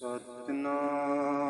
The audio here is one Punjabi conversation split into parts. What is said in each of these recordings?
ਸਤਨਾਮ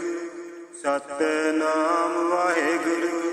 ਸਤਨਾਮ ਵਾਹਿਗੁਰੂ।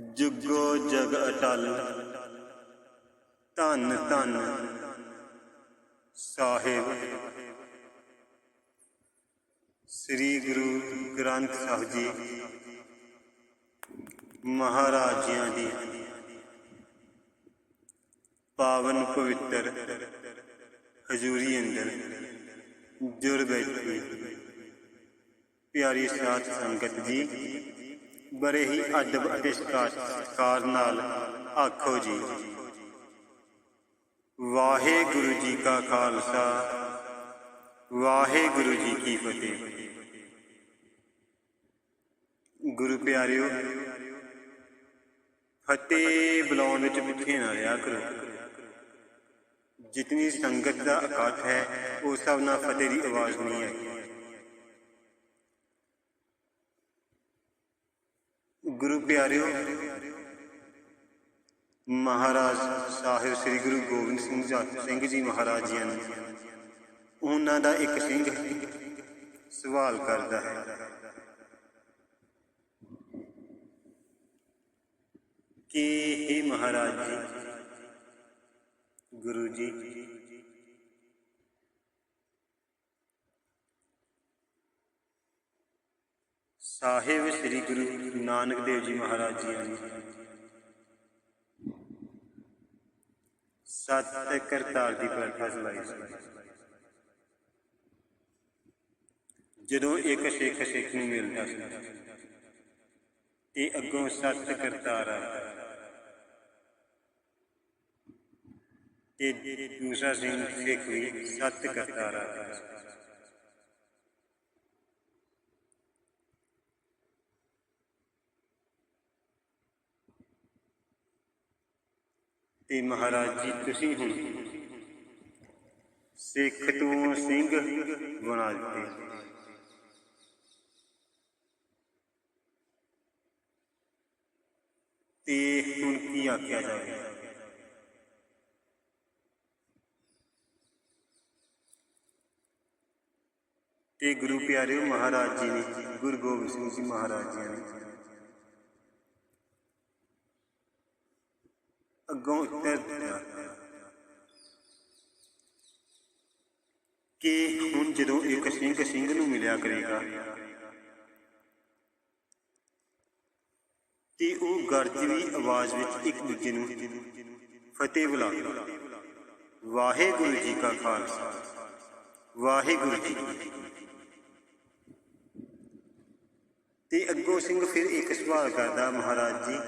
ਜੁਗੋ ਜਗ ਅਟਲ। ਧੰਨ ਧੰਨ ਸਾਹਿਬ। ਸ੍ਰੀ ਗੁਰੂ ਗ੍ਰੰਥ ਸਾਹਿਬ ਜੀ ਮਹਾਰਾਜ ਦੀ ਪਾਵਨ ਪਵਿੱਤਰ ਹਜ਼ੂਰੀ ਅੰਦਰ ਜੁੜ ਬੈਠੀ। ਪਿਆਰੀ ਸਾਧ ਸੰਗਤ ਜੀ ਬੜੇ ਹੀ ਅਦਬ ਅਤੇ ਸਤਿਕਾਰ ਨਾਲ ਆਖੋ ਜੀ। ਵਾਹਿਗੁਰੂ ਜੀ ਕਾ ਖਾਲਸਾ, ਵਾਹਿਗੁਰੂ ਜੀ ਕੀ ਫਤਿਹ। ਗੁਰੂ ਪਿਆਰਿਓ, ਫਤਿਹ ਬੁਲਾਉਣ ਵਿੱਚ ਪਿੱਛੇ ਨਾ ਰਿਹਾ ਕਰੋ। ਜਿਤਨੀ ਸੰਗਤ ਦਾ ਇਕੱਠ ਹੈ ਉਸ ਸਭ ਨਾਲ ਫਤਿਹ ਦੀ ਆਵਾਜ਼ ਨਹੀਂ ਹੈ। ਗੁਰੂ ਪਿਆਰਿਓ, ਮਹਾਰਾਜ ਸਾਹਿਬ ਸ੍ਰੀ ਗੁਰੂ ਗੋਬਿੰਦ ਸਿੰਘ ਸਿੰਘ ਜੀ ਮਹਾਰਾਜ ਜੀ ਨੇ, ਉਹਨਾਂ ਦਾ ਇੱਕ ਸਿੰਘ ਸਵਾਲ ਕਰਦਾ ਹੈ। ਕਿ हे ਮਹਾਰਾਜ ਜੀ, ਗੁਰੂ ਜੀ ਸਾਹਿਬ ਸ੍ਰੀ ਗੁਰੂ ਨਾਨਕ ਦੇਵ ਜੀ ਮਹਾਰਾਜ ਜੀ ਨੇ ਸਤ ਕਰਤਾਰ ਦੀ ਪ੍ਰਥਾ ਚਲਾਈ ਸੀ। ਜਦੋਂ ਇੱਕ ਸਿੱਖ ਸਿੱਖ ਨੂੰ ਮਿਲਦਾ ਸੀ ਤੇ ਅੱਗੋਂ ਸਤ ਕਰਤਾਰ ਆ। ਤੇ ਦੂਸਰਾ ਸਿੰਘ ਸਿੱਖ ਵੀ ਸਤ ਕਰਤਾਰ ਆ। ਤੇ ਮਹਾਰਾਜ ਜੀ, ਤੁਸੀਂ ਹੁਣ ਸਿੱਖ ਤੋਂ ਸਿੰਘ ਬਣਾ ਦਿੱਤੇ। ਤੇ ਹੁਣ ਕੀ ਆਖਿਆ ਜਾਵੇ? ਤੇ ਗੁਰੂ ਪਿਆਰਿਓ ਮਹਾਰਾਜ ਜੀ ਨੇ, ਗੁਰੂ ਗੋਬਿੰਦ ਸਿੰਘ ਜੀ ਮਹਾਰਾਜ ਜੀ ਨੇ ਅੱਗੋਂ ਉੱਤਰ ਦਿੱਤਾ। ਕਿ ਹੁਣ ਜਦੋਂ ਇੱਕ ਸਿੰਘ ਸਿੰਘ ਨੂੰ ਮਿਲਿਆ ਕਰੇਗਾ, ਤੇ ਉਹ ਗਰਜਵੀ ਆਵਾਜ਼ ਵਿੱਚ ਇੱਕ ਦੂਜੇ ਨੂੰ ਫਤਿਹ ਬੁਲਾਉਂਦਾ ਵਾਹਿਗੁਰੂ ਜੀ ਕਾ ਖਾਲਸਾ, ਵਾਹਿਗੁਰੂ ਜੀ ਤੇ ਅੱਗੋਂ ਸਿੰਘ ਫਿਰ ਇੱਕ ਸਵਾਲ ਕਰਦਾ, ਮਹਾਰਾਜ ਜੀ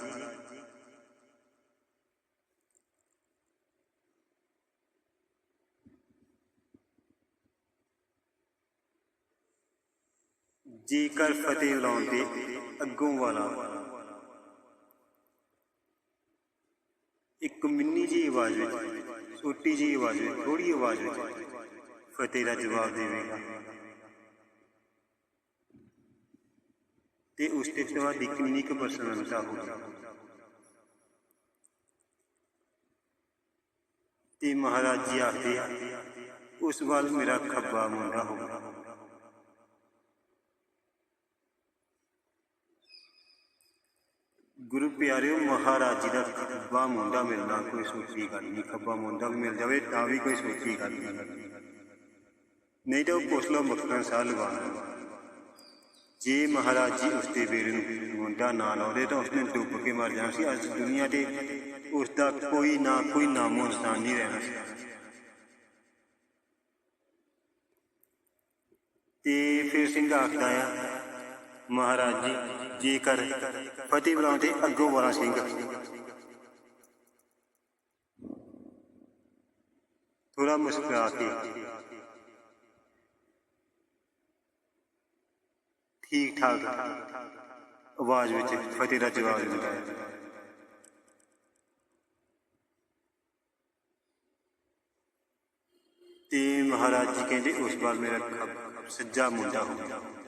ਜੇਕਰ ਫਤਿਹ ਲਾਉਣ ਦੇ ਅੱਗੋਂ ਵਾਲਾ। ਇੱਕ ਮਿੰਨੀ ਜੀ ਆਵਾਜ਼ ਵਿੱਚ, ਛੋਟੀ ਜੀ ਆਵਾਜ਼ ਵਿੱਚ ਥੋੜੀ ਆਵਾਜ਼ ਵਿੱਚ ਫਤਿਹ ਦਾ ਜਵਾਬ ਦੇਵੇਗਾ। ਤੇ ਉਸ ਤੇ ਤੁਹਾਡੀ ਕਿੰਨੀ ਕੁ ਪ੍ਰਸੰਨਤਾ ਤੇ ਮਹਾਰਾਜ ਜੀ ਆਖਦੇ ਉਸ ਵੱਲ ਮੇਰਾ ਖੱਬਾ ਮੁੰਡਾ ਹੋਊਗਾ। ਗੁਰੂ ਪਿਆਰਿਓ, ਮਹਾਰਾਜ ਜੀ ਦਾ ਖੱਬਾ ਮੁੰਡਾ ਮਿਲਣਾ, ਕੋਈ ਸੋਚੀ ਗੱਲ ਨਹੀਂ। ਖੱਬਾ ਮੁੰਡਾ ਵੀ ਮਿਲ ਜਾਵੇ ਤਾਂ ਵੀ ਕੋਈ ਸੋਚੀ ਗੱਲ ਨਹੀਂ। ਨਹੀਂ ਤਾਂ ਉਹ ਪੁੱਛ ਮੱਖਣ ਸਾਹ ਲਗਾਉਣਾ ਜੇ ਮਹਾਰਾਜ ਜੀ ਉਸ ਦੇ ਬੇੜੇ ਨੂੰ ਮੁੰਡਾ ਨਾ ਲਾਉਂਦੇ ਤਾਂ ਉਸਨੇ ਡੁੱਬ ਕੇ ਮਰ ਜਾਣਾ ਸੀ। ਅੱਜ ਦੁਨੀਆ ਤੇ ਉਸ ਦਾ ਕੋਈ ਨਾ ਕੋਈ ਨਾਮੋ ਨਿਸ਼ਾਨ ਨਹੀਂ ਰਹਿਣਾ ਸੀ। ਤੇ ਫਿਰ ਸਿੰਘ ਆਖਦਾ ਆ ਮਹਾਰਾਜ ਜੀ, ਜੇਕਰ ਫਤਿਹ ਬੁਲਾਉਂਦੇ ਅੱਗੋਂ ਵਾਲਾ ਸਿੰਘ। ਥੋੜਾ ਮੁਸਕਰਾ ਕੇ। ਠੀਕ ਠਾਕ ਆਵਾਜ਼ ਵਿੱਚ ਫਤਿਹ ਦਾ ਜਵਾਬ ਦਿੰਦਾ ਹੈ। ਤੇ ਮਹਾਰਾਜ ਜੀ ਕਹਿੰਦੇ, ਉਸ ਵਾਰ ਮੇਰਾ ਖੱਬ- ਸੱਜਾ ਮੁੰਡਾ ਹੋ ਗਿਆ।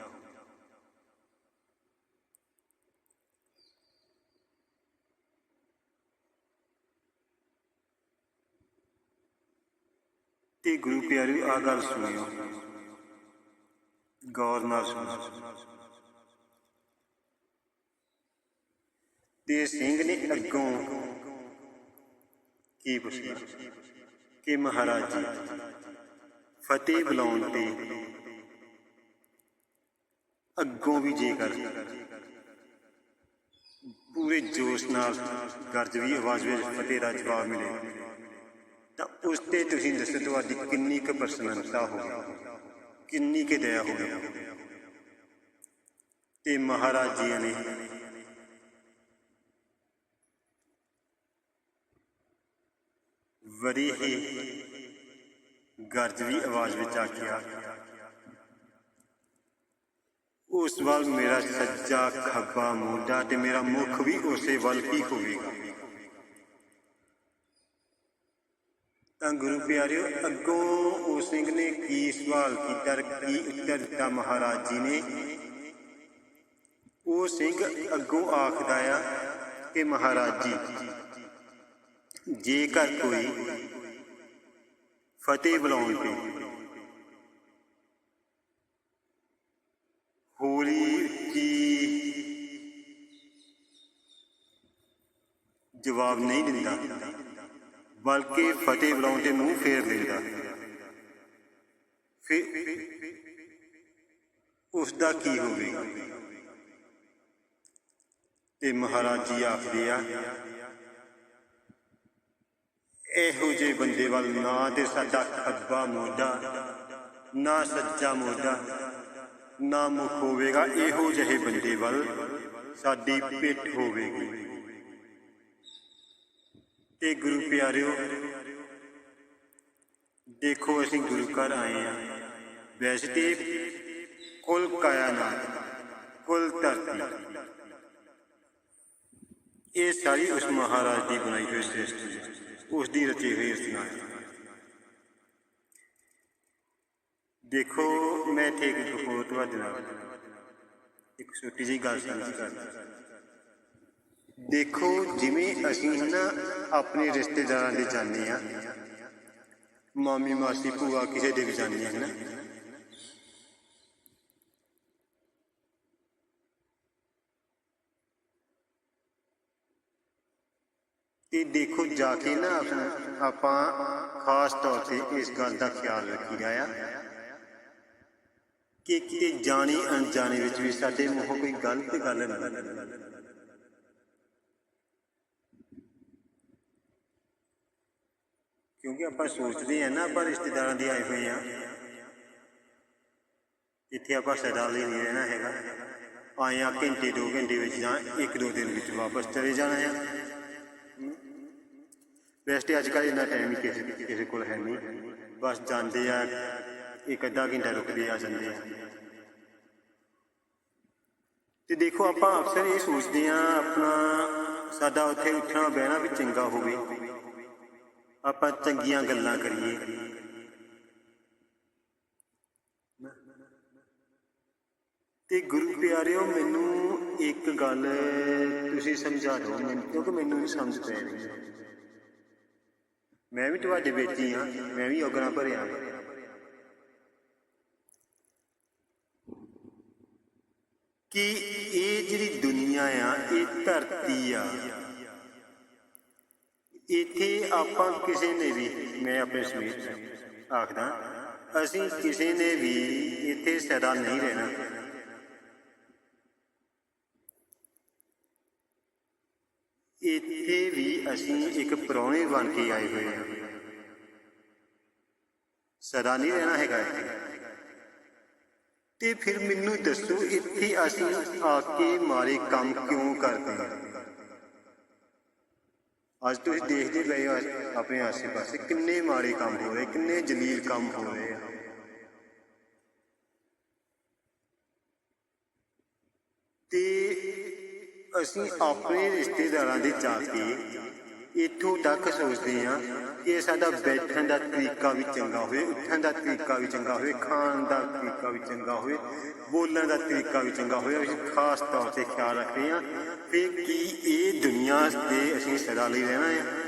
ਤੇ ਗੁਰੂ ਪਿਆਰਿਓ ਆ ਗੱਲ ਸੁਣਿਓ। ਗੌਰ ਨਾਲ ਸੁਣੋ ਤੇ ਸਿੰਘ ਨੇ ਅੱਗੋਂ ਕੀ ਪੁੱਛਿਆ? ਕਿ ਮਹਾਰਾਜ ਜੀ, ਫਤਿਹ ਬੁਲਾਉਣ ਤੇ ਅੱਗੋਂ ਵੀ ਜੇਕਰ ਪੂਰੇ ਜੋਸ਼ ਨਾਲ ਗਰਜਵੀ ਆਵਾਜ਼ ਵਿੱਚ ਫਤਿਹ ਦਾ ਜਵਾਬ ਮਿਲੇ ਤਾਂ ਉਸ ਤੇ ਤੁਸੀਂ ਦੱਸੋ ਤੁਹਾਡੀ ਕਿੰਨੀ ਕੁ ਪ੍ਰਸੰਨਤਾ ਹੋਵੇ ਕਿੰਨੀ ਕੁ ਦਇਆ ਹੋਵੇ ਤੇ ਮਹਾਰਾਜ ਜੀ ਨੇ ਬੜੀ ਹੀ ਗਰਜਵੀ ਆਵਾਜ਼ ਵਿੱਚ ਆਖਿਆ ਉਸ ਵੱਲ ਮੇਰਾ ਸੱਜਾ ਖੱਬਾ ਮੋਢਾ ਤੇ ਮੇਰਾ ਮੁਖ ਵੀ ਉਸੇ ਵੱਲ ਹੀ ਹੋਵੇਗਾ ਤਾਂ ਗੁਰੂ ਪਿਆਰਿਓ, ਅੱਗੋਂ ਉਸ ਸਿੰਘ ਨੇ ਕੀ ਸਵਾਲ ਕੀਤਾ ਕੀ ਉੱਤਰ ਦਿੱਤਾ ਮਹਾਰਾਜ ਜੀ ਨੇ? ਉਹ ਸਿੰਘ ਅੱਗੋਂ ਆਖਦਾ ਆ ਕਿ ਮਹਾਰਾਜ ਜੀ, ਜੇਕਰ ਕੋਈ ਫਤਿਹ ਬੁਲਾਉਣ ਤੇ ਹੋਲੀ ਕੀ ਜਵਾਬ ਨਹੀਂ ਦਿੰਦਾ ਬਲਕਿ ਫਤਿਹ ਬੁਲਾਉਣ ਤੇ ਮੂੰਹ ਫੇਰ ਲੈਂਦਾ ਫਿਰ ਉਸ ਦਾ ਕੀ ਹੋਵੇਗਾ? ਤੇ ਮਹਾਰਾਜ ਜੀ ਆਖਦੇ ਆ, ਇਹੋ ਜਿਹੇ ਬੰਦੇ ਵੱਲ ਨਾ ਤੇ ਸਾਡਾ ਖੱਬਾ ਮੋਢਾ, ਨਾ ਸੱਜਾ ਮੋਢਾ, ਨਾ ਮੁਖ ਹੋਵੇਗਾ। ਇਹੋ ਜਿਹੇ ਬੰਦੇ ਵੱਲ ਸਾਡੀ ਪਿੱਠ ਹੋਵੇਗੀ। ਤੇ ਗੁਰੂ ਪਿਆਰਿਓ ਦੇਖੋ ਅਸੀਂ ਗੁਰੂ ਘਰ ਆਏ ਆ ਵੈਸੇ ਤੇ ਕੁਲ ਕਾਇਨਾਤ ਕੁਲ ਧਰਤੀ ਇਹ ਸਾਰੀ ਉਸ ਮਹਾਰਾਜ ਦੀ ਬਣਾਈ ਹੋਈ ਸ੍ਰਿਸ਼ਟੀ ਹੈ ਉਸ ਦੀ ਰਚੀ ਹੋਈ ਰਚਨਾ ਹੈ ਦੇਖੋ ਮੈਂ ਇੱਥੇ ਇੱਕ ਹੋਰ ਤੁਹਾਡੇ ਨਾਲ ਇੱਕ ਛੋਟੀ ਜਿਹੀ ਗੱਲ ਸਾਂਝੀ ਕਰਦਾ ਦੇਖੋ, ਜਿਵੇਂ ਅਸੀਂ ਨਾ ਆਪਣੇ ਰਿਸ਼ਤੇਦਾਰਾਂ ਦੇ ਜਾਂਦੇ ਆ ਮਾਮੀ, ਮਾਸੀ, ਭੂਆ ਕਿਸੇ ਦੇ ਵੀ ਜਾਂਦੇ ਆ ਨਾ ਤੇ ਦੇਖੋ, ਜਾ ਕੇ ਨਾ ਆਪਾਂ ਖਾਸ ਤੌਰ ਤੇ ਇਸ ਗੱਲ ਦਾ ਖਿਆਲ ਰੱਖੀਦਾ ਆ ਕਿ ਕਿਤੇ ਜਾਣੀ, ਅਣਜਾਣੇ ਵਿੱਚ ਵੀ ਸਾਡੇ ਮੂੰਹੋਂ ਕੋਈ ਗਲਤ ਗੱਲ ਨਾ ਕਿਉਂਕਿ ਆਪਾਂ ਸੋਚਦੇ ਆ ਨਾ, ਆਪਾਂ ਰਿਸ਼ਤੇਦਾਰਾਂ ਦੇ ਆਏ ਹੋਏ ਆ ਇੱਥੇ ਆਪਾਂ ਸਦਾ ਲਈ ਨਹੀਂ ਰਹਿਣਾ ਹੈਗਾ। ਆਏ ਆ ਘੰਟੇ, ਦੋ ਘੰਟੇ ਵਿੱਚ ਜਾਂ ਇੱਕ, ਦੋ ਦਿਨ ਵਿੱਚ ਵਾਪਸ ਚਲੇ ਜਾਣਾ ਆ ਵੈਸੇ ਅੱਜ ਕੱਲ੍ਹ ਇੰਨਾ ਟਾਈਮ ਕਿਸੇ ਕਿਸੇ ਕੋਲ ਹੈ ਨਹੀਂ। ਬਸ ਜਾਂਦੇ ਆ, ਇੱਕ ਅੱਧਾ ਘੰਟਾ ਰੁਕਦੇ ਆ, ਜਾਂਦੇ ਆ। ਤੇ ਦੇਖੋ, ਆਪਾਂ ਅਕਸਰ ਇਹ ਸੋਚਦੇ ਆ ਆਪਣਾ ਸਾਡਾ ਉੱਥੇ ਉੱਠਣਾ, ਬਹਿਣਾ ਵੀ ਚੰਗਾ ਹੋਵੇ। ਆਪਾਂ ਚੰਗੀਆਂ ਗੱਲਾਂ ਕਰੀਏ। ਤੇ ਗੁਰੂ ਪਿਆਰਿਓ, ਮੈਨੂੰ ਇੱਕ ਗੱਲ ਤੁਸੀਂ ਸਮਝਾ ਦਿਓ, ਮੈਨੂੰ ਕਿਉਂਕਿ ਮੈਨੂੰ ਨਹੀਂ ਸਮਝ ਪੈ ਰਹੀ ਮੈਂ ਵੀ ਤੁਹਾਡੇ ਵਿੱਚ ਹੀ ਹਾਂ, ਮੈਂ ਵੀ ਔਗਣਾ ਭਰਿਆ ਕਿ ਇਹ ਜਿਹੜੀ ਦੁਨੀਆ ਆ, ਇਹ ਧਰਤੀ ਆ ਇੱਥੇ ਆਪਾਂ ਕਿਸੇ ਨੇ ਵੀ, ਮੈਂ ਆਪਣੇ ਸਮੇਤ ਆਖਦਾ, ਅਸੀਂ ਕਿਸੇ ਨੇ ਵੀ ਇੱਥੇ ਸਦਾ ਨਹੀਂ ਰਹਿਣਾ। ਇੱਥੇ ਵੀ ਅਸੀਂ ਇੱਕ ਪ੍ਰਾਹੁਣੇ ਬਣ ਕੇ ਆਏ ਹੋਏ ਹਾਂ। ਸਦਾ ਨਹੀਂ ਰਹਿਣਾ ਹੈਗਾ ਇੱਥੇ। ਤੇ ਫਿਰ ਮੈਨੂੰ ਦੱਸੋ, ਇੱਥੇ ਅਸੀਂ ਆ ਕੇ ਮਾਰੇ ਕੰਮ ਕਿਉਂ ਕਰਦੇ ਹਾਂ? ਅੱਜ ਤੁਸੀਂ ਦੇਖਦੇ ਪਏ ਹੋ ਆਪਣੇ ਆਸੇ-ਪਾਸੇ ਕਿੰਨੇ ਮਾੜੇ ਕੰਮ ਹੋ ਰਹੇ, ਕਿੰਨੇ ਜਲੀਲ ਕੰਮ ਹੋ ਰਹੇ ਆ। ਤੇ ਅਸੀਂ ਆਪਣੇ ਰਿਸ਼ਤੇਦਾਰਾਂ ਦੇ ਜਾ ਕੇ ਇੱਥੋਂ ਤੱਕ ਸੋਚਦੇ ਹਾਂ ਕਿ ਸਾਡਾ ਬੈਠਣ ਦਾ ਤਰੀਕਾ ਵੀ ਚੰਗਾ ਹੋਵੇ, ਉੱਠਣ ਦਾ ਤਰੀਕਾ ਵੀ ਚੰਗਾ ਹੋਵੇ, ਖਾਣ ਦਾ ਤਰੀਕਾ ਵੀ ਚੰਗਾ ਹੋਵੇ, ਬੋਲਣ ਦਾ ਤਰੀਕਾ ਵੀ ਚੰਗਾ ਹੋਵੇ, ਅਸੀਂ ਖਾਸ ਤੌਰ ਤੇ ਖਿਆਲ ਰੱਖਦੇ ਹਾਂ ਕਿ ਕੀ ਇਹ ਦੁਨੀਆ ਤੇ ਅਸੀਂ ਸਦਾ ਲਈ ਰਹਿਣਾ ਹੈ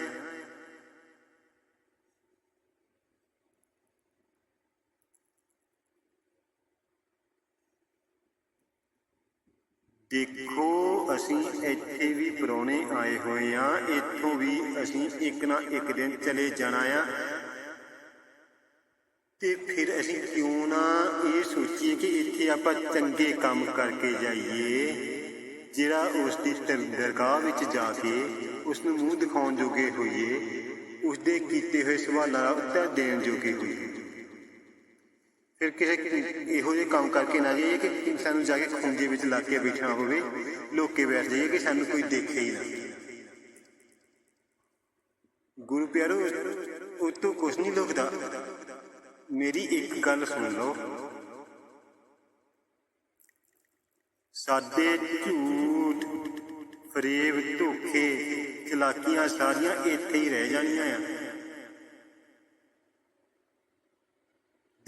ਦੇਖੋ ਅਸੀਂ ਇੱਥੇ ਵੀ ਪਰੌਣੇ ਆਏ ਹੋਏ ਆ ਇੱਥੋਂ ਵੀ ਅਸੀਂ ਇੱਕ ਨਾ ਇੱਕ ਦਿਨ ਚਲੇ ਜਾਣਾ ਆ ਤੇ ਫਿਰ ਅਸੀਂ ਕਿਉਂ ਨਾ ਇਹ ਸੋਚੀਏ ਕਿ ਇੱਥੇ ਆਪਾਂ ਚੰਗੇ ਕੰਮ ਕਰਕੇ ਜਾਈਏ ਜਿਹੜਾ ਉਸ ਦੀ ਦਰਗਾਹ ਵਿੱਚ ਜਾ ਕੇ ਉਸ ਨੂੰ ਮੂੰਹ ਦਿਖਾਉਣ ਜੋਗੇ ਹੋਈਏ ਉਸ ਦੇ ਕੀਤੇ ਹੋਏ ਸਵਾਲਾਂ ਦਾ ਉੱਤਰ ਦੇਣ ਜੋਗੇ ਹੋਈਏ। ਫਿਰ ਕਿਸੇ ਇਹੋ ਜਿਹੇ ਕੰਮ ਕਰਕੇ ਨਾ ਜਾਈਏ ਕਿ ਸਾਨੂੰ ਜਾ ਕੇ ਖੁੰਝੇ ਵਿੱਚ ਲੱਗ ਕੇ ਬੈਠਣਾ ਹੋਵੇ, ਲੋਕੇ ਬੈਠ ਜਾਈਏ ਕਿ ਸਾਨੂੰ ਕੋਈ ਦੇਖੇ ਹੀ ਨਾ। ਗੁਰੂ ਪਿਆਰੋ ਉਹ ਤੋਂ ਕੁਛ ਨਹੀਂ ਲੁਕਦਾ। ਮੇਰੀ ਇੱਕ ਗੱਲ ਸੁਣ ਲਓ। ਸਾਡੇ ਝੂਠ ਫਰੇਬ ਧੋਖੇ, ਚਲਾਕੀਆਂ ਸਾਰੀਆਂ ਇੱਥੇ ਹੀ ਰਹਿ ਜਾਣੀਆਂ ਆ।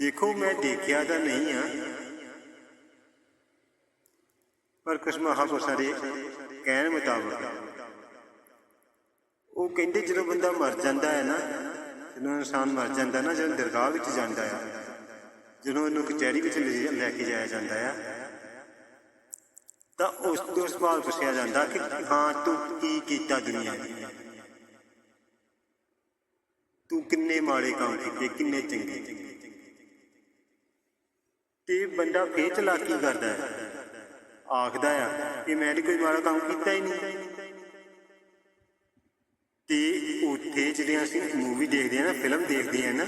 ਦੇਖੋ ਮੈਂ ਦੇਖਿਆ ਤਾਂ ਨਹੀਂ ਆ। ਪਰ ਕੁਝ ਮਹਾਪੁਰਸ਼ਾਂ ਦੇ ਕਹਿਣ ਮੁਤਾਬਕ ਉਹ ਕਹਿੰਦੇ ਜਦੋਂ ਬੰਦਾ ਮਰ ਜਾਂਦਾ ਹੈ ਨਾ, ਜਦੋਂ ਇਨਸਾਨ ਮਰ ਜਾਂਦਾ ਨਾ, ਜਦੋਂ ਦਰਗਾਹ ਵਿੱਚ ਜਾਂਦਾ ਆ, ਜਦੋਂ ਉਹਨੂੰ ਕਚਹਿਰੀ ਵਿੱਚ ਲੈ ਕੇ ਜਾਇਆ ਜਾਂਦਾ ਆ ਤਾਂ ਉਸ ਤੋਂ ਸਵਾਲ ਪੁੱਛਿਆ ਜਾਂਦਾ ਕਿ ਹਾਂ, ਤੂੰ ਕੀ ਕੀਤਾ ਦੁਨੀਆ ਵਿੱਚ? ਤੂੰ ਕਿੰਨੇ ਮਾੜੇ ਕੰਮ ਕੀਤੇ, ਕਿੰਨੇ ਚੰਗੇ? ਤੇ ਬੰਦਾ ਫੇਰ ਚਲਾਕੀ ਕਰਦਾ ਹੈ। ਆਖਦਾ ਆ ਕਿ ਮੈਂ ਤਾਂ ਕੋਈ ਮਾੜਾ ਕੰਮ ਕੀਤਾ ਹੀ ਨਹੀਂ। ਤੇ ਉੱਥੇ ਜਿਹੜੇ ਅਸੀਂ ਮੂਵੀ ਦੇਖਦੇ ਆ ਨਾ ਫਿਲਮ ਦੇਖਦੇ ਆ ਨਾ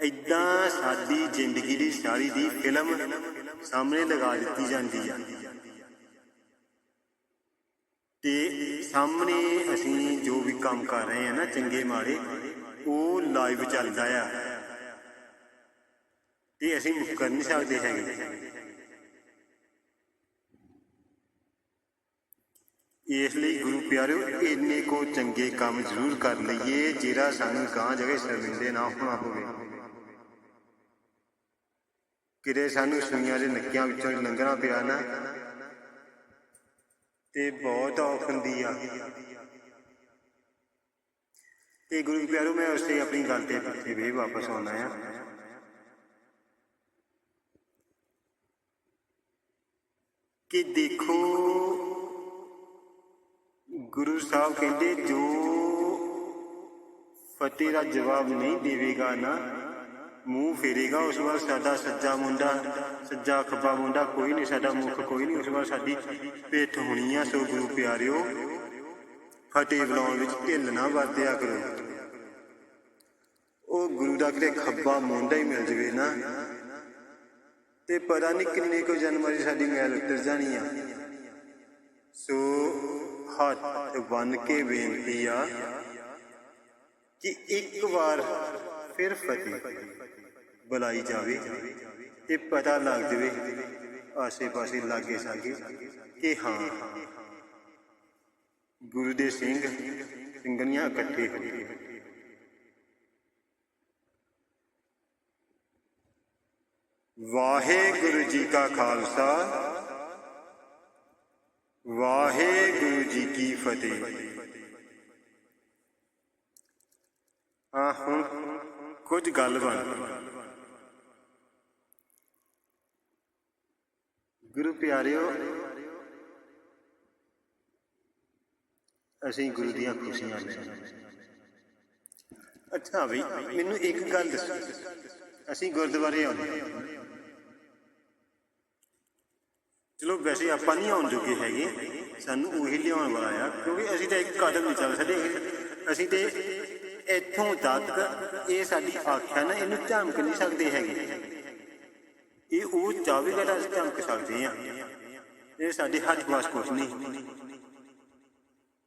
ਇਦਾਂ ਸਾਡੀ ਜ਼ਿੰਦਗੀ ਦੀ, ਸਾਰੀ ਦੀ ਫਿਲਮ ਸਾਹਮਣੇ ਲਗਾ ਦਿੱਤੀ ਜਾਂਦੀ ਆ। ਤੇ ਸਾਹਮਣੇ ਅਸੀਂ ਜੋ ਵੀ ਕੰਮ ਕਰ ਰਹੇ ਆ ਨਾ ਚੰਗੇ ਮਾੜੇ, ਉਹ ਲਾਈਵ ਚੱਲਦਾ ਆ। ਤੇ ਅਸੀਂ ਮੁਕਰ ਨਹੀਂ ਸਕਦੇ ਹੈਗੇ। ਇਸ ਲਈ ਗੁਰੂ ਪਿਆਰਿਓ, ਇੰਨੇ ਕੋ ਚੰਗੇ ਕੰਮ ਜ਼ਰੂਰ ਕਰ ਲਈਏ, ਜਿਹੜਾ ਸਾਨੂੰ ਗਾਂ ਜਗੇ ਸ਼ਰਮਿੰਦੇ ਨਾ ਹੋਣਾ ਹੋਵੇ। ਕਿਤੇ ਸਾਨੂੰ ਸੁਈਆਂ ਦੇ ਨੱਕਿਆਂ ਵਿੱਚੋਂ ਲੰਘਣਾ ਪਿਆ ਨਾ ਤੇ ਬਹੁਤ ਔਖ ਹੁੰਦੀ ਆ। ਤੇ ਗੁਰੂ ਪਿਆਰਿਓ ਮੈਂ ਉਸੇ ਆਪਣੀ ਗੱਲ ਤੇ ਪਿੱਛੇ ਵੀ ਵਾਪਸ ਆਉਣਾ ਆ। ਕਿ ਦੇਖੋ, ਗੁਰੂ ਸਾਹਿਬ ਕਹਿੰਦੇ, ਜੋ ਫਤਿਹ ਦਾ ਜਵਾਬ ਨਹੀਂ ਦੇਵੇਗਾ ਨਾ ਮੂੰਹ ਫੇਰੇਗਾ, ਉਸ ਵਾਰ ਸਾਡਾ ਸੱਜਾ ਮੁੰਡਾ, ਸੱਜਾ ਖੱਬਾ ਮੁੰਡਾ, ਕੋਈ ਨਹੀਂ, ਸਾਡਾ ਮੁਖ ਕੋਈ ਨਹੀਂ, ਉਸ ਵਾਰ ਸਾਡੀ ਪਿੱਠ ਹੋਣੀ ਆ, ਸੋ ਗੁਰੂ ਪਿਆਰਿਓ, ਫਤਿਹ ਬੁਲਾਉਣ ਵਿੱਚ ਢਿੱਲ ਨਾ ਵਰਤਿਆ ਕਰੋ। ਉਹ ਗੁਰੂ ਦਾ ਕਿਤੇ ਖੱਬਾ ਮੁੰਡਾ ਹੀ ਮਿਲ ਜਵੇ ਨਾ, ਤੇ ਪਤਾ ਨਹੀਂ ਕਿੰਨੇ ਕੋ ਜਨਮਾਂ ਸਾਡੀ ਮੈਲ ਉਤਰ ਜਾਣੀ ਆ। ਸੋ ਹੱਥ ਬੰਨ ਕੇ ਬੇਨਤੀ ਆ ਕਿ ਇੱਕ ਵਾਰ ਫਿਰ ਫਤਿਹ। ਬੁਲਾਈ ਜਾਵੇ ਤੇ ਪਤਾ ਲੱਗ ਜਾਵੇ ਆਸੇ ਪਾਸੇ ਲਾਗੇ ਸਾਗੇ ਕਿ ਹਾਂ, ਗੁਰੂ ਦੇ ਸਿੰਘ ਸਿੰਘਣੀਆਂ ਇਕੱਠੇ ਹੋ ਵਾਹਿਗੁਰੂ ਜੀ ਕਾ ਖਾਲਸਾ, ਵਾਹਿਗੁਰੂ ਜੀ ਕੀ ਫਤਿਹ। ਆ ਹੁਣ ਕੁਝ ਗੱਲ ਬਣ। ਗੁਰੂ ਪਿਆਰਿਓ, ਅਸੀਂ ਗੁਰੂ ਦੀਆਂ ਖੁਸ਼ੀਆਂ ਲੈ ਅੱਛਾ ਬਈ ਮੈਨੂੰ ਇੱਕ ਗੱਲ ਦੱਸੋ। ਅਸੀਂ ਗੁਰਦੁਆਰੇ ਆਉਂਦੇ ਚਲੋ ਵੈਸੇ ਆਪਾਂ ਨਹੀਂ ਆਉਣ ਜੋਗੇ ਹੈਗੇ। ਸਾਨੂੰ ਉਹੀ ਲਿਆਉਣ ਵਾਲਾ ਆ, ਕਿਉਂਕਿ ਅਸੀਂ ਤਾਂ ਇੱਕ ਕਦਮ ਨਹੀਂ ਚੱਲ ਸਕਦੇ ਅਸੀਂ ਤੇ ਇੱਥੋਂ ਤੱਕ ਇਹ ਸਾਡੀ ਆਖਿਆ ਨਾ, ਇਹਨੂੰ ਝਾਂਕ ਨਹੀਂ ਸਕਦੇ ਹੈਗੇ। ਇਹ ਉਹ ਚਾਹੇਗਾ ਤਾਂ ਅਸੀਂ ਝਾਂਕ ਸਕਦੇ ਆ ਇਹ ਸਾਡੇ ਹੱਥ ਵਾਸ ਕੁਛ ਨਹੀਂ।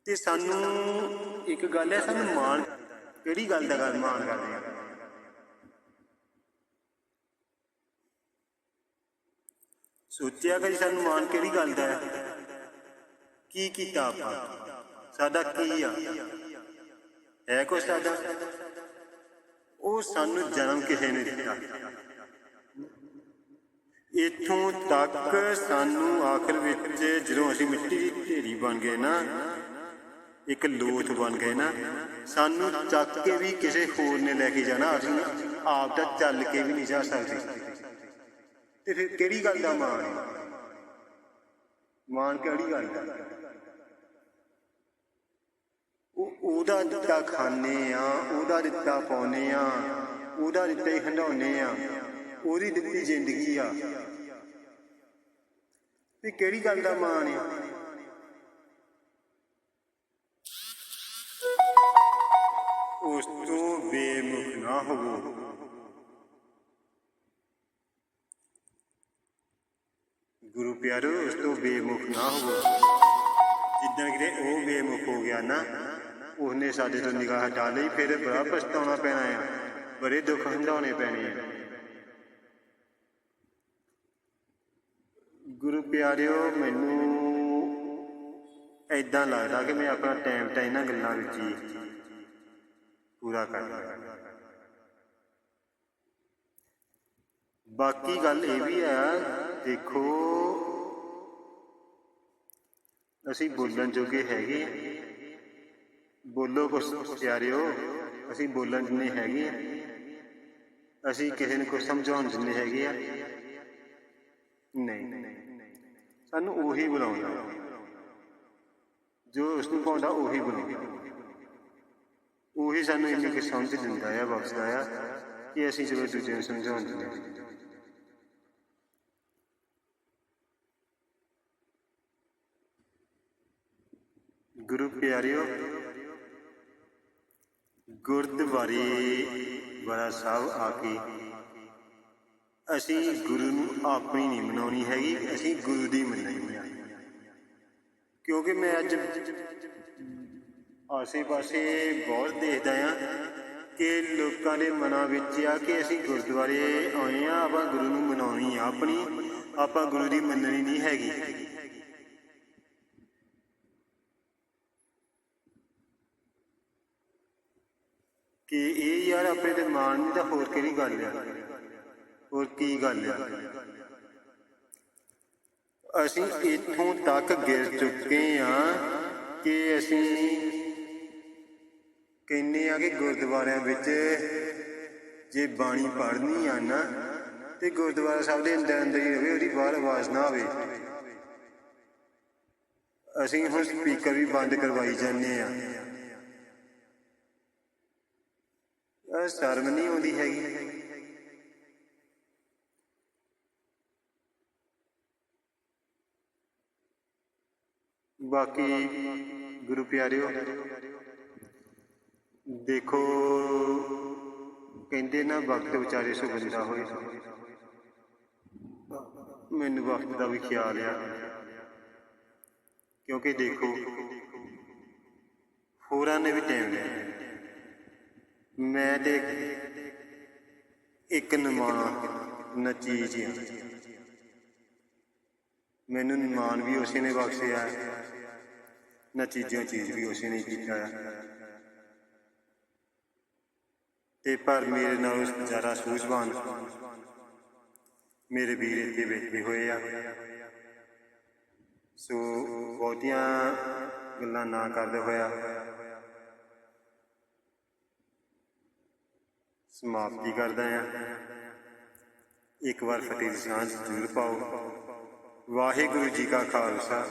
ਤੇ ਸਾਨੂੰ ਇੱਕ ਗੱਲ ਹੈ, ਸਾਨੂੰ ਮਾਣ ਕਿਹੜੀ ਗੱਲ ਦਾ ਗੱਲ ਮਾਣ ਕਰਦੇ ਆ? ਸੋਚਿਆ ਕਿ ਸਾਨੂੰ ਮਾਣ ਕਿਹੜੀ ਗੱਲ ਦਾ ਹੈ? ਕੀ ਕੀਤਾ ਆਪਾਂ? ਸਾਡਾ ਕੀ ਆ? ਹੈ ਕੋਈ ਸਾਡਾ? ਉਹ ਸਾਨੂੰ ਜਨਮ ਕਿਸੇ ਨੇ ਦਿੱਤਾ। ਇੱਥੋਂ ਤੱਕ ਸਾਨੂੰ ਆਖਰ ਵਿੱਚ ਜਦੋਂ ਅਸੀਂ ਮਿੱਟੀ ਦੀ ਢੇਰੀ ਬਣ ਗਏ ਨਾ, ਇੱਕ ਲੋਥ ਬਣ ਗਏ ਨਾ, ਸਾਨੂੰ ਚੱਕ ਕੇ ਵੀ ਕਿਸੇ ਹੋਰ ਨੇ ਲੈ ਕੇ ਜਾਣਾ, ਅਸੀਂ ਆਪ ਤਾਂ ਚੱਲ ਕੇ ਵੀ ਨਹੀਂ ਜਾ ਸਕਦੇ। ਤੇ ਫਿਰ ਕਿਹੜੀ ਗੱਲ ਦਾ ਮਾਣ ਹੈ? ਮਾਣ ਕਿਹੜੀ ਗੱਲ ਦਾ? ਉਹ ਉਹਦਾ ਦਿੱਤਾ ਖਾਣੇ ਆ, ਉਹਦਾ ਦਿੱਤਾ ਪਾਉਨੇ ਆ, ਉਹਦਾ ਦਿੱਤਾ ਹੀ ਹੰਡਾਉਨੇ ਆ। ਉਹਦੀ ਦਿੱਤੀ ਜ਼ਿੰਦਗੀ ਆ। ਵੀ ਕਿਹੜੀ ਗੱਲ ਦਾ ਮਾਣ ਆ? ਉਸ ਤੋਂ ਬੇਮੁਖ ਨਾ ਹੋਵੋ। ਗੁਰੂ ਪਿਆਰੋ, ਉਸ ਤੋਂ ਬੇਮੁਖ ਨਾ ਹੋਵੋ। ਜਿੱਦਣ ਕਿਤੇ ਉਹ ਬੇਮੁਖ ਹੋ ਗਿਆ ਨਾ, ਉਹਨੇ ਸਾਡੇ ਤੋਂ ਨਿਗਾਹ ਹਟਾ ਲਈ, ਫਿਰ ਬੜਾ ਪਛਤਾਉਣਾ ਪੈਣਾ ਆ। ਬੜੇ ਦੁੱਖ ਹੰਡਾਉਣੇ ਪੈਣੇ ਆ। ਗੁਰੂ ਪਿਆਰਿਓ, ਮੈਨੂੰ ਐਦਾਂ ਲੱਗਦਾ ਕਿ ਮੈਂ ਆਪਣਾ ਟਾਈਮ ਤਾਂ ਇਹਨਾਂ ਗੱਲਾਂ ਵਿੱਚ ਹੀ ਪੂਰਾ ਕਰ ਲਿਆ ਬਾਕੀ ਗੱਲ ਇਹ ਵੀ ਹੈ ਦੇਖੋ, ਅਸੀਂ ਬੋਲਣ ਜੋਗੇ ਹੈਗੇ ਹਾਂ। ਬੋਲੋ ਕੁਛ ਪਿਆਰਿਓ, ਅਸੀਂ ਬੋਲਣ ਜਿੰਨੇ ਹੈਗੇ ਹਾਂ। ਅਸੀਂ ਕਿਸੇ ਨੂੰ ਕੁਝ ਸਮਝਾਉਣ ਜਿੰਨੇ ਹੈਗੇ ਆ ਨਹੀਂ ਸਾਨੂੰ ਉਹੀ ਬੁਲਾਉਂਦਾ। ਜੋ ਉਸ ਨੂੰ ਪਾਉਂਦਾ, ਉਹੀ ਬੁਲਾਉਂਦਾ। ਉਹੀ ਸਾਨੂੰ ਇੰਨੀ ਕਿ ਸਮਝ ਦਿੰਦਾ ਆ ਬਖਸ਼ਦਾ ਆ, ਕਿ ਅਸੀਂ ਚਲੋ ਦੂਜੇ ਨੂੰ ਸਮਝਾਉਣ ਦਿੰਦੇ ਗੁਰੂ ਪਿਆਰਿਓ, ਗੁਰਦੁਆਰੇ ਵਾਲਾ ਸਾਹਿਬ ਆ ਕੇ ਅਸੀਂ ਗੁਰੂ ਨੂੰ ਆਪਣੀ ਨਹੀਂ ਮਨਾਉਣੀ ਹੈਗੀ, ਅਸੀਂ ਗੁਰੂ ਦੀ ਮੰਨਣੀ ਆ। ਕਿਉਂਕਿ ਮੈਂ ਅੱਜ ਆਸੇ-ਪਾਸੇ ਬਹੁਤ ਦੇਖਦਾ ਆ ਕਿ ਲੋਕਾਂ ਦੇ ਮਨਾਂ ਵਿੱਚ ਆ ਕਿ ਅਸੀਂ ਗੁਰਦੁਆਰੇ ਆਏ ਆ, ਆਪਾਂ ਗੁਰੂ ਨੂੰ ਮਨਾਉਣੀ ਆ ਆਪਣੀ, ਆਪਾਂ ਗੁਰੂ ਦੀ ਮੰਨਣੀ ਨਹੀਂ ਹੈਗੀ। ਕਿ ਇਹ ਯਾਰ ਆਪਣੇ ਤੇ ਮਾਣ ਨਹੀਂ ਤਾਂ ਹੋਰ ਕਿਹੜੀ ਗੱਲ ਆ? ਹੋਰ ਕੀ ਗੱਲ ਆ? ਅਸੀਂ ਇੱਥੋਂ ਤੱਕ ਗਿਰ ਚੁੱਕੇ ਹਾਂ ਕਿ ਅਸੀਂ ਕਹਿੰਨੇ ਆ ਕਿ ਗੁਰਦੁਆਰਿਆਂ ਵਿੱਚ ਜੇ ਬਾਣੀ ਪੜ੍ਹਨੀ ਆ ਨਾ, ਤੇ ਗੁਰਦੁਆਰਾ ਸਾਹਿਬ ਦੇ ਅੰਦਰ ਅੰਦਰ ਹੀ ਰਵੇ, ਉਹਦੀ ਬਾਹਰ ਆਵਾਜ਼ ਨਾ ਆਵੇ। ਅਸੀਂ ਹੁਣ ਸਪੀਕਰ ਵੀ ਬੰਦ ਕਰਵਾਈ ਜਾਂਦੇ ਆ ਸ਼ਰਮ ਨਹੀਂ ਆਉਂਦੀ ਹੈਗੀ। ਬਾਕੀ ਗੁਰੂ ਪਿਆਰਿਓ, ਦੇਖੋ, ਕਹਿੰਦੇ ਨਾ, ਵਕਤ ਵਿਚਾਰੇ ਸੋ ਹੋਏ। ਮੈਨੂੰ ਵਕਤ ਦਾ ਵੀ ਖਿਆਲ ਆ। ਕਿਉਂਕਿ ਦੇਖੋ, ਹੋਰਾਂ ਨੇ ਵੀ ਟਾਈਮ ਲਿਆ। ਮੈਂ ਤੇ ਇੱਕ ਨਮਾਣਾ ਨਾ ਚੀਜ਼ ਮੈਨੂੰ ਨਿਮਾਨ ਵੀ ਉਸੇ ਨੇ ਬਖਸ਼ਿਆ। ਨਾ ਚੀਜ਼ਾਂ ਚੀਜ਼ ਵੀ ਉਸੇ ਨੇ ਕੀਤਾ। ਤੇ ਪਰ ਮੇਰੇ ਨਾਲ ਉਸ ਜ਼ਿਆਦਾ ਸੂਝਵਾਨ ਮੇਰੇ ਵੀਰ ਇੱਥੇ ਬੈਠੇ ਹੋਏ ਆ। ਸੋ ਬਹੁਤੀਆਂ ਗੱਲਾਂ ਨਾ ਕਰਦੇ ਹੋਇਆ ਸਮਾਪਤੀ ਕਰਦਾ ਆ ਇੱਕ ਵਾਰ ਫਤਿਹ ਦੀ ਸਾਂਝ ਜ਼ਰੂਰ ਪਾਓ। ਵਾਹਿਗੁਰੂ ਜੀ ਕਾ ਖਾਲਸਾ।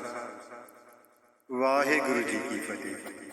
ਵਾਹਿਗੁਰੂ ਜੀ ਕੀ ਫਤਿਹ।